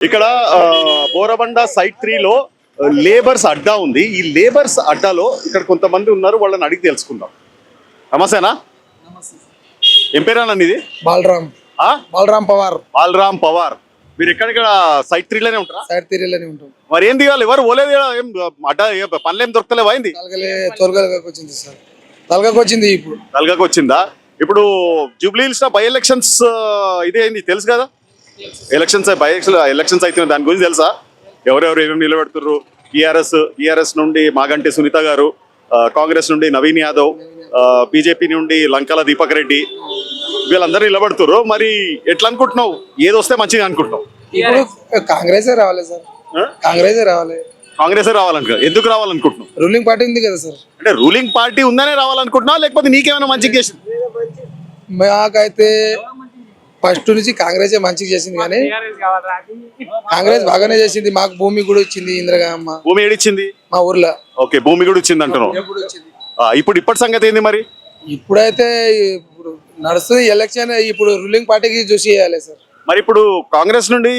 ఇక్కడ బోరబండ సైట్ త్రీలో లేబర్స్ అడ్డా ఉంది. ఈ లేబర్స్ అడ్డాలో ఇక్కడ కొంతమంది ఉన్నారు వాళ్ళని అడిగి తెలుసుకుందాం. నమస్తేనా? ఏం పేరేనా ఇది బాలరామ్ ఆ? బాలరామ్ పవార్. బాలరామ్ పవార్. మీరు ఎక్కడిక్కడ సైట్ త్రీలోనే ఉంటారా? సైడ్ తీరేలోనే ఉంటాం. మరి ఏం దిగాలి? ఎవరు ఈడ? ఏం అడ్డా పనులు ఏం దొరకలేవా అయింది తలగలే తొలగలకు వచ్చింది సార్. తలగకు వచ్చింది ఇప్పుడు. తలగాకి వచ్చిందా? ఇప్పుడు జూబ్లీ హిల్స్ బై ఎలక్షన్స్ ఇదే అయింది తెలుసు కదా? ఎలక్షన్స్ బై ఎలక్షన్స్ అయితే దాని గురించి తెలుసా? ఎవరెవరు ఏమేమి నిలబెడుతుర్రు? టీఆర్ఎస్ టీఆర్ఎస్ నుండి మాగంటి సునీత గారు కాంగ్రెస్ నుండి నవీన్ యాదవ్ బీజేపీ నుండి లంకల దీపక్ రెడ్డి వీళ్ళందరూ నిలబడుతుర్రు. మరి ఎట్లా అనుకుంటున్నావు ఏది వస్తే మంచిగా అనుకుంటున్నావు? ఇప్పుడు కాంగ్రెసే రావాలి సార్? కాంగ్రెసే రావాలి. కాంగ్రెసే రావాలనుకో ఎందుకు రావాలనుకుంటున్నావు? రూలింగ్ పార్టీ ఉంది కదా సార్. అంటే రూలింగ్ పార్టీ ఉందనే రావాలనుకుంటున్నావు? లేకపోతే నీకేమైనా మంచిగా చేసింది? మాకైతే ఫస్ట్ నుంచి కాంగ్రెసే మంచిగా చేసింది కానీ కాంగ్రెస్ బాగానే చేసింది. మాకు భూమి కూడా ఇచ్చింది ఇందిరాగామ్మ భూమి ఏడిచ్చింది? మా ఊర్లో. ఓకే భూమి కూడా ఇచ్చింది ఆ, ఇప్పుడు ఇప్పటి సంగతి ఏంది మరి? ఇప్పుడైతే ఇప్పుడు నడుస్తుంది ఎలక్షన్ ఇప్పుడు రూలింగ్ పార్టీకి చూసి చేయాలి సార్. మరి ఇప్పుడు కాంగ్రెస్ నుండి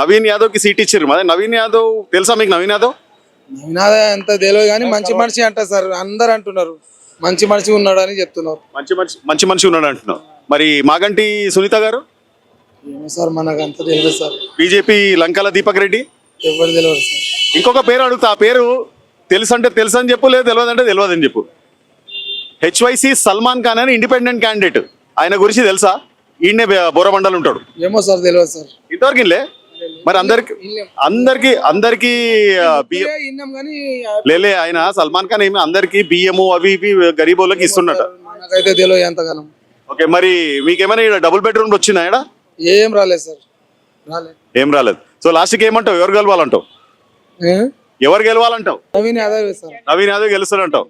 నవీన్ యాదవ్కి సీట్ ఇచ్చారు మరి నవీన్ యాదవ్ తెలుసా మీకు నవీన్ యాదవ్? నవీనాథ ఎంత తెలియదు కానీ మంచి మనిషి అంటారు సార్. అందరు అంటున్నారు. మంచి మనిషి ఉన్నాడు అని చెప్తున్నారు. మంచి మనిషి మంచి మనిషి ఉన్నాడు అంటున్నావు. మరి మాగంటి సునీత గారు? ఏమో సార్ మనకు అంత తెలియదు సార్. బీజేపీ లంకల దీపక్ రెడ్డి? ఎవరు తెలియదు సార్. ఇంకొక పేరు అడుగుతా ఆ పేరు తెలుసు అంటే తెలుసు అని చెప్పు లేదు తెలియదు అంటే తెలియదు అని చెప్పు. హెచ్వైసి సల్మాన్ ఖాన్ అని ఇండిపెండెంట్ క్యాండిడేట్. ఆయన గురించి తెలుసా? ఈయనే బోరబండలు ఉంటాడు. ఏమో సార్ తెలియదు సార్. ఇంతవరకు ఇల్లే మరి అందరికి అందరికి అందరికి లేలే ఆయన సల్మాన్ ఖాన్ ఏమి అందరికి బియ్యము అవి ఇవి గరీబోళ్ళకి ఇస్తున్నట నాకైతే తెలియదు ఎంతగానం. ఓకే మరి మీకేమైనా డబుల్ బెడ్రూమ్ వచ్చిందా ఇక్కడ ఏం రాలేదు సార్. రాలేదు. ఏం రాలేదు. సో లాస్ట్కి ఏమంటావు? ఎవరు గెలవాలంటావు? ఎవరు గెలవాలంటావు? నవీన్ యాదవ్ సార్. నవీన్ యాదవ్ గెలుస్తాడంటావు.